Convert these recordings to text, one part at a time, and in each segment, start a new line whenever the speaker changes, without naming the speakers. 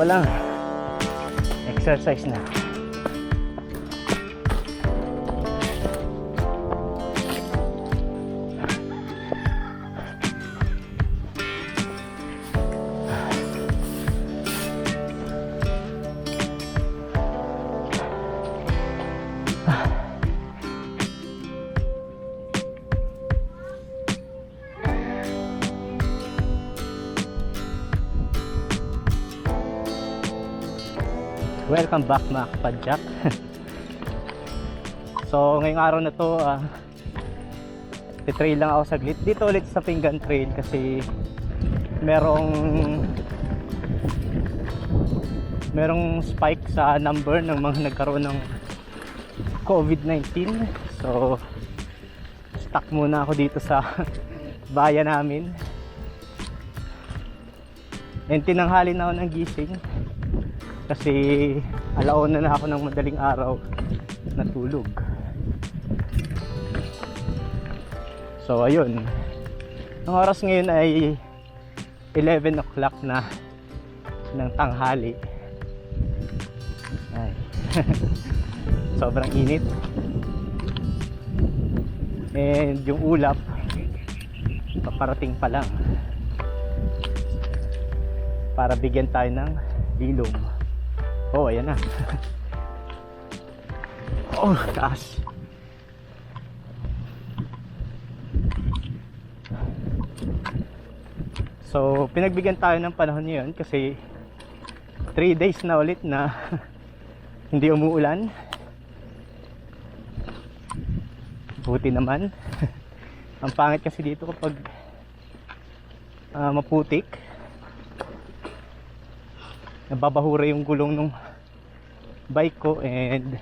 Pa lang. Exercise na. Welcome back mga kapadyak. so ngayong araw na to, uh, titrail lang ako saglit. Dito ulit sa Pinggan Trail kasi merong merong spike sa number ng mga nagkaroon ng COVID-19. So stuck muna ako dito sa bayan namin. And tinanghali na ako ng gising kasi alaon na ako ng madaling araw natulog so ayun. Ang oras ngayon ay 11 o'clock na ng tanghali. Ay. Sobrang init. And yung ulap paparating pa lang. Para bigyan tayo ng lilong Oh, ayan na. oh, taas. So, pinagbigyan tayo ng panahon ngayon kasi 3 days na ulit na hindi umuulan. Buti naman. Ang pangit kasi dito kapag ah, maputik nababahura yung gulong ng bike ko and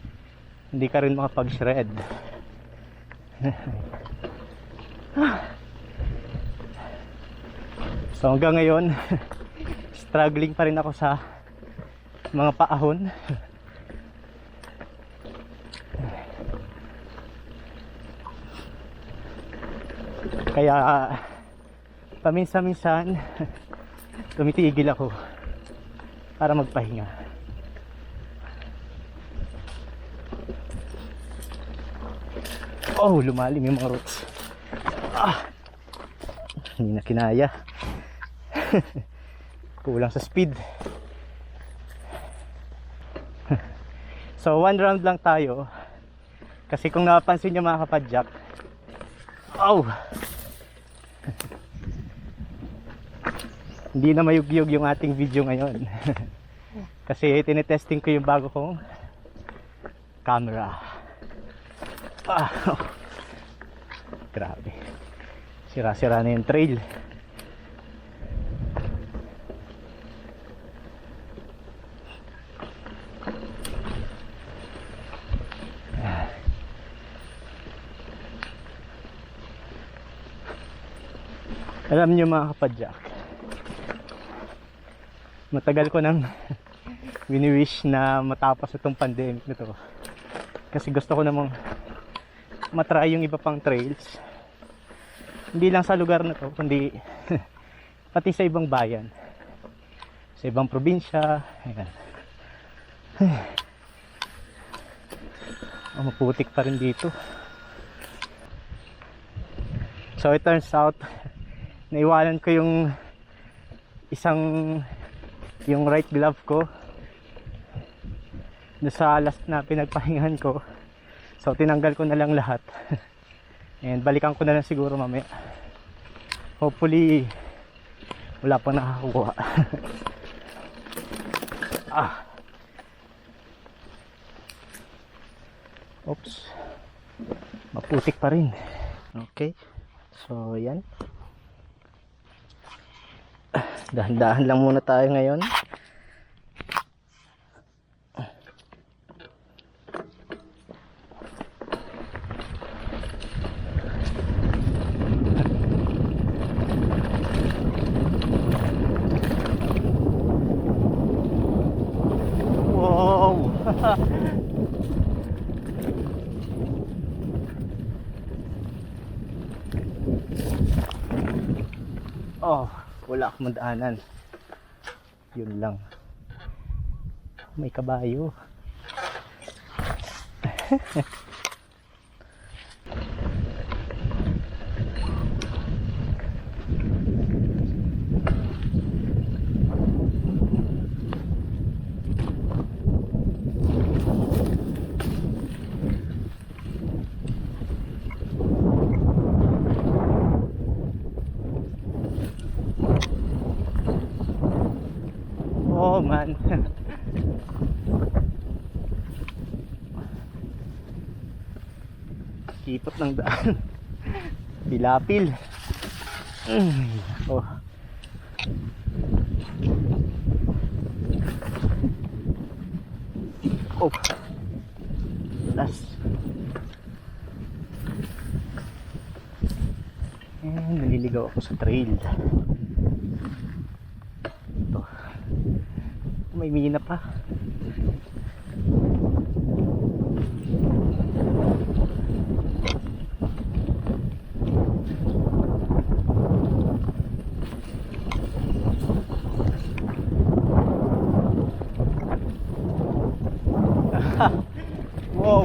hindi ka rin makapag shred so hanggang ngayon struggling pa rin ako sa mga paahon. Kaya paminsan-minsan tumitigil ako para magpahinga. Oh, lumalim yung mga roots. Ah, hindi na kinaya. Kulang sa speed. so, one round lang tayo. Kasi kung napapansin nyo mga kapadyak, oh! Hindi na mayugyog yung ating video ngayon. Kasi tinetesting ko yung bago kong camera. Ah, grabe. Sira sira na yung trail. Alam nyo mga kapadyak matagal ko nang wini-wish na matapos itong pandemic na to. Kasi gusto ko namang matry yung iba pang trails. Hindi lang sa lugar na to kundi pati sa ibang bayan. Sa ibang probinsya ayan. Oh, maputik pa rin dito. So it turns out naiwanan ko yung isang yung right glove ko doon sa last na pinagpahingahan ko. So tinanggal ko na lang lahat. And balikan ko na lang siguro mamaya. Hopefully wala pang nakakuha. Ah. Oops. Maputik pa rin. Okay. So yan dahan-dahan lang muna tayo ngayon wow oh madaanan Yun lang. May kabayo. Oh man. Kipot ng daan. Pilapil. Oh. Oh. Last. Eh, naliligaw ako sa trail. May mina pa. wow.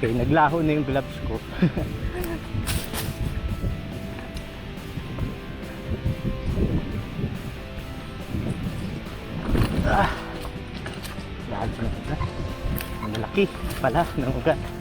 Okay, naglaho na yung gloves ko. ah, lahat na ugat. Ang laki pala ng ugat.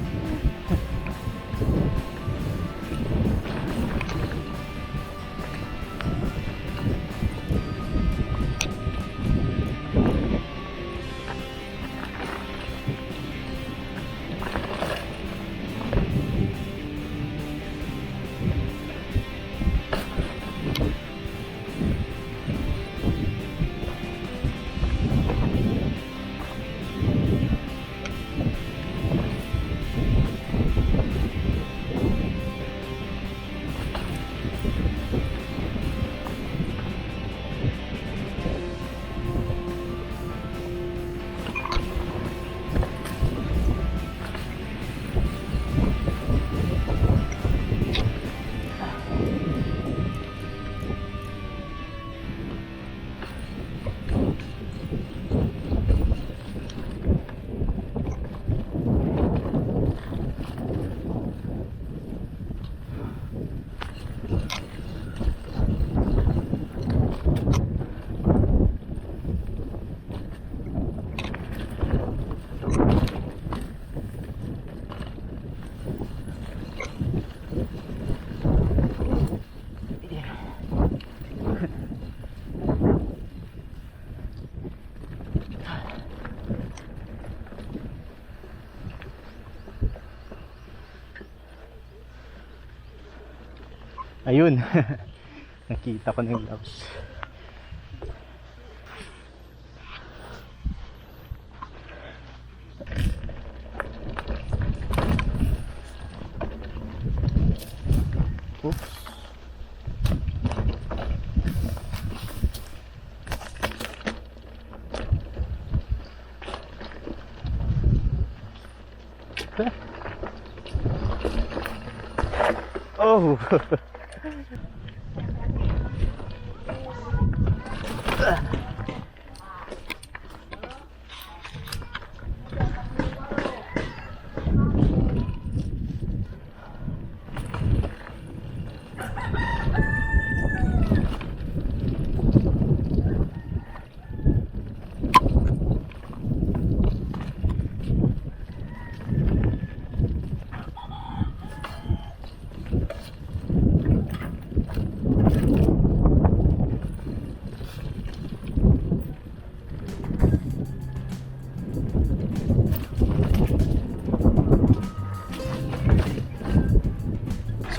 Ayun. Nakita ko na yung gloves. Oops. Oh. Uh.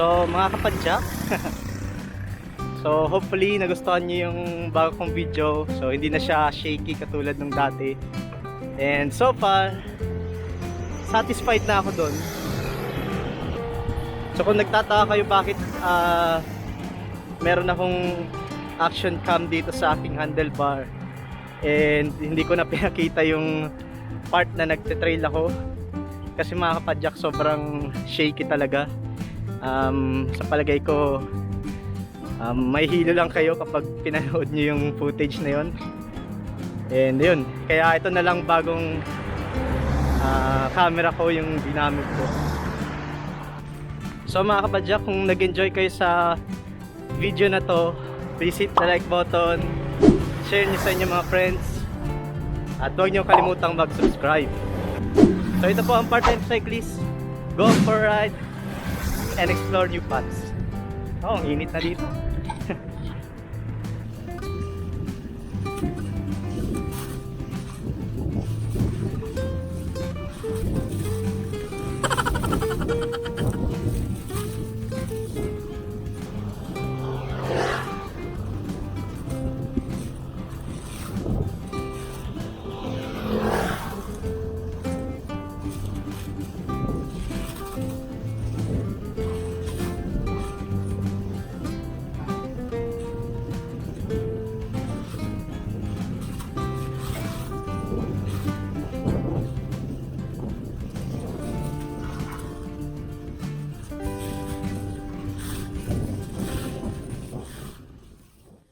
So, mga kapadyak, so hopefully nagustuhan niyo yung bago kong video. So, hindi na siya shaky katulad nung dati. And so far, satisfied na ako doon. So, kung nagtataka kayo bakit ah meron akong action cam dito sa aking handlebar and hindi ko na pinakita yung part na nagte-trail ako kasi mga kapadyak sobrang shaky talaga um, sa palagay ko um, may hilo lang kayo kapag pinanood nyo yung footage na yon and yun kaya ito na lang bagong ah, camera ko yung ginamit ko. So mga kapadyak kung nag-enjoy kayo sa video na to please hit the like button share nyo sa inyo mga friends at huwag nyo kalimutang mag-subscribe. So ito po ang part-time cyclist. Go for a ride and explore new paths. Oh ang init na dito